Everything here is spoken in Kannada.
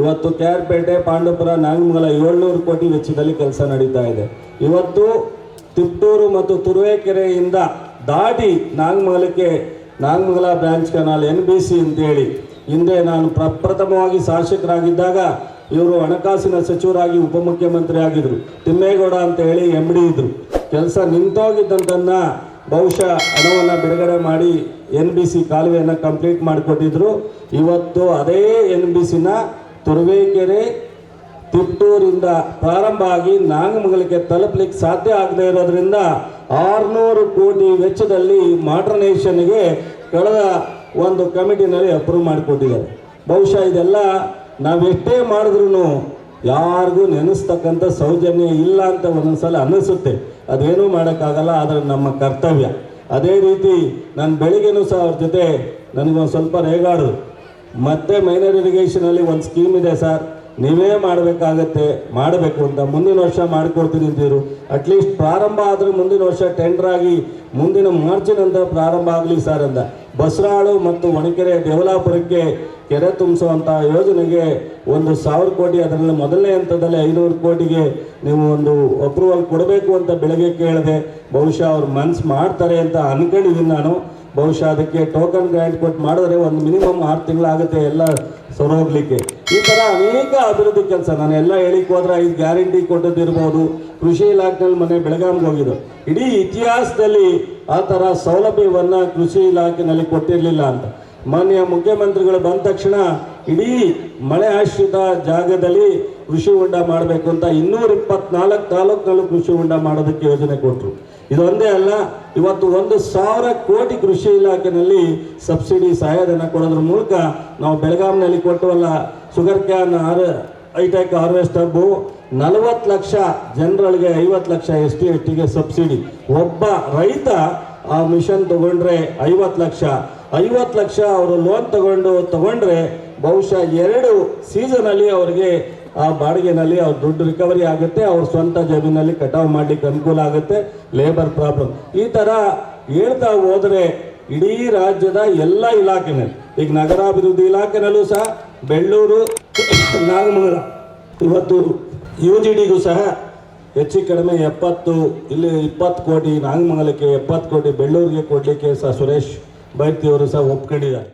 ಇವತ್ತು ಕ್ಯಾರ್ಪೇಟೆ ಪಾಂಡವಪುರ, ನಾಗಮಂಗಲ ಏಳ್ನೂರು ಕೋಟಿ ವೆಚ್ಚದಲ್ಲಿ ಕೆಲಸ ನಡೀತಾ ಇದೆ. ಇವತ್ತು ತಿಪ್ಟೂರು ಮತ್ತು ತುರುವೇಕೆರೆಯಿಂದ ದಾಟಿ ನಾಗಮಂಗಲಕ್ಕೆ, Nagamangala branch canal N B C ಅಂತೇಳಿ ಹಿಂದೆ ನಾನು ಪ್ರಪ್ರಥಮವಾಗಿ ಶಾಸಕರಾಗಿದ್ದಾಗ ಇವರು ಹಣಕಾಸಿನ ಸಚಿವರಾಗಿ ಉಪಮುಖ್ಯಮಂತ್ರಿ ಆಗಿದ್ರು ತಿಮ್ಮೇಗೌಡ ಅಂತ ಹೇಳಿ ಎಂ ಡಿ ಇದ್ರು. ಕೆಲಸ ನಿಂತೋಗಿದ್ದಂತನ್ನ ಬಹುಶಃ ಹಣವನ್ನು ಬಿಡುಗಡೆ ಮಾಡಿ ಎನ್ ಬಿ ಸಿ ಕಾಲುವೆಯನ್ನು ಕಂಪ್ಲೀಟ್ ಮಾಡಿಕೊಟ್ಟಿದ್ರು. ಇವತ್ತು ಅದೇ ಎನ್ ಬಿ ಸಿನ ತುರುವೇಕೆರೆ ತಿಪ್ಟೂರಿಂದ ಪ್ರಾರಂಭ ಆಗಿ ನಾಗಮಂಗಲಕ್ಕೆ ತಲುಪಲಿಕ್ಕೆ ಸಾಧ್ಯ ಆಗದೇ ಇರೋದ್ರಿಂದ ಆರುನೂರು ಕೋಟಿ ವೆಚ್ಚದಲ್ಲಿ ಮಾಡರ್ನೈಸೇಷನ್ಗೆ ಕಳೆದ ಒಂದು ಕಮಿಟಿನಲ್ಲಿ ಅಪ್ರೂವ್ ಮಾಡಿಕೊಟ್ಟಿದ್ದಾರೆ ಬಹುಶಃ ಇದೆಲ್ಲ ನಾವೆಷ್ಟೇ ಮಾಡಿದ್ರೂ ಯಾರಿಗೂ ನೆನೆಸ್ತಕ್ಕಂಥ ಸೌಜನ್ಯ ಇಲ್ಲ ಅಂತ ಒಂದೊಂದ್ಸಲ ಅನ್ನಿಸುತ್ತೆ. ಅದೇನೂ ಮಾಡೋಕ್ಕಾಗಲ್ಲ, ಆದರೆ ನಮ್ಮ ಕರ್ತವ್ಯ. ಅದೇ ರೀತಿ ನಾನು ಬೆಳಿಗ್ಗೆನೂ ಸಹ ಅವ್ರ ಜೊತೆ ನನಗೊಂದು ಸ್ವಲ್ಪ ರೇಗಾಡು. ಮತ್ತೆ ಮೈನರ್ ಇರಿಗೇಷನಲ್ಲಿ ಒಂದು ಸ್ಕೀಮ್ ಇದೆ ಸರ್ ನೀವೇ ಮಾಡಬೇಕಾಗತ್ತೆ, ಮಾಡಬೇಕು ಅಂತ. ಮುಂದಿನ ವರ್ಷ ಮಾಡಿಕೊಡ್ತೀನಿ ಅಂತಿದ್ರು. ಅಟ್ಲೀಸ್ಟ್ ಪ್ರಾರಂಭ ಆದರೆ ಮುಂದಿನ ವರ್ಷ ಟೆಂಡರ್ ಆಗಿ ಮುಂದಿನ ಮಾರ್ಚಿನಂತ ಪ್ರಾರಂಭ ಆಗಲಿ ಸರ್ ಅಂತ ಬಸರಾಳು ಮತ್ತು ಒಣಕೆರೆ ದೇವಲಾಪುರಕ್ಕೆ ಕೆರೆ ತುಂಬಿಸುವಂಥ ಯೋಜನೆಗೆ ಒಂದು ಸಾವಿರ ಕೋಟಿ, ಅದರಲ್ಲಿ ಮೊದಲನೇ ಹಂತದಲ್ಲಿ ಐನೂರು ಕೋಟಿಗೆ ನೀವು ಒಂದು ಅಪ್ರೂವಲ್ ಕೊಡಬೇಕು ಅಂತ ಬೆಳಗ್ಗೆ ಕೇಳಿದೆ. ಬಹುಶಃ ಅವ್ರು ಮನ್ಸು ಮಾಡ್ತಾರೆ ಅಂತ ಅನ್ಕೊಂಡಿದ್ದೀನಿ ನಾನು. ಬಹುಶಃ ಅದಕ್ಕೆ ಟೋಕನ್ ಗ್ರ್ಯಾಂಟ್ ಕೊಟ್ಟು ಮಾಡಿದ್ರೆ ಒಂದು ಮಿನಿಮಮ್ ಆರು ತಿಂಗಳಾಗುತ್ತೆ ಎಲ್ಲ ಸೊರೋಗ್ಲಿಕ್ಕೆ. ಈ ಥರ ಅನೇಕ ಅಭಿವೃದ್ಧಿ ಕೆಲಸ. ನಾನು ಎಲ್ಲ ಹೇಳಿಕ್ ಹೋದ್ರೆ ಐದು ಗ್ಯಾರಂಟಿ ಕೊಟ್ಟದ್ದಿರ್ಬೋದು ಕೃಷಿ ಇಲಾಖೆಯಲ್ಲಿ ಮನೆ ಬೆಳಗಾವಿಗೆ ಹೋಗಿದ್ದು. ಇಡೀ ಇತಿಹಾಸದಲ್ಲಿ ಆ ಥರ ಸೌಲಭ್ಯವನ್ನು ಕೃಷಿ ಇಲಾಖೆನಲ್ಲಿ ಕೊಟ್ಟಿರಲಿಲ್ಲ ಅಂತ. ಮಾನ್ಯ ಮುಖ್ಯಮಂತ್ರಿಗಳು ಬಂದ ತಕ್ಷಣ ಇಡೀ ಮಳೆ ಆಶ್ರಿತ ಜಾಗದಲ್ಲಿ ಕೃಷಿ ಹೊಂಡ ಮಾಡಬೇಕು ಅಂತ ಇನ್ನೂರ ಇಪ್ಪತ್ನಾಲ್ಕು ತಾಲೂಕಿನಲ್ಲೂ ಕೃಷಿ ಹೊಂಡ ಮಾಡೋದಕ್ಕೆ ಯೋಜನೆ ಕೊಟ್ಟರು ಇದೊಂದೇ ಅಲ್ಲ, ಇವತ್ತು ಒಂದು ಸಾವಿರ ಕೋಟಿ ಕೃಷಿ ಇಲಾಖೆನಲ್ಲಿ ಸಬ್ಸಿಡಿ ಸಹಾಯಧನ ಕೊಡೋದ್ರ ಮೂಲಕ ನಾವು ಬೆಳಗಾವಿನಲ್ಲಿ ಕೊಟ್ಟವಲ್ಲ sugar cane or hitech harvester ಬು ನಲವತ್ತು ಲಕ್ಷ ಜನರಲ್ಗೆ ಐವತ್ತು ಲಕ್ಷ ಎಸ್ ಟಿ ಎಸ್ ಟಿಗೆ ಸಬ್ಸಿಡಿ. ಒಬ್ಬ ರೈತ ಆ ಮಿಷನ್ ತಗೊಂಡ್ರೆ ಐವತ್ತು ಲಕ್ಷ. ಐವತ್ತು ಲಕ್ಷ ಅವರು ಲೋನ್ ತಗೊಂಡು ತಗೊಂಡ್ರೆ ಬಹುಶಃ ಎರಡು ಸೀಸನಲ್ಲಿ ಅವರಿಗೆ ಆ ಬಾಡಿಗೆನಲ್ಲಿ ಅವ್ರ ದುಡ್ಡು ರಿಕವರಿ ಆಗುತ್ತೆ, ಅವ್ರ ಸ್ವಂತ ಜಮೀನಲ್ಲಿ ಕಟಾವು ಮಾಡ್ಲಿಕ್ಕೆ ಅನುಕೂಲ ಆಗುತ್ತೆ ಲೇಬರ್ ಪ್ರಾಬ್ಲಮ್ ಈ ಥರ ಹೇಳ್ತಾ ಹೋದರೆ ಇಡೀ ರಾಜ್ಯದ ಎಲ್ಲ ಇಲಾಖೆನಲ್ಲಿ, ಈಗ ನಗರಾಭಿವೃದ್ಧಿ ಇಲಾಖೆನಲ್ಲೂ ಸಹ, ಬೆಳ್ಳೂರು, ನಾಗಮಂಗಲ, ಇವತ್ತು ಯು ಜಿ ಡಿಗೂ ಸಹ ಹೆಚ್ಚು ಕಡಿಮೆ ಎಪ್ಪತ್ತು, ಇಲ್ಲಿ ಇಪ್ಪತ್ತು ಕೋಟಿ, ನಾಗಮಂಗಲಕ್ಕೆ ಎಪ್ಪತ್ತು ಕೋಟಿ, ಬೆಳ್ಳೂರಿಗೆ ಕೊಡಲಿಕ್ಕೆ ಸಹ ಸುರೇಶ್ ಬೈತಿಯವರು ಸಹ ಒಪ್ಕೊಂಡಿದ್ದಾರೆ.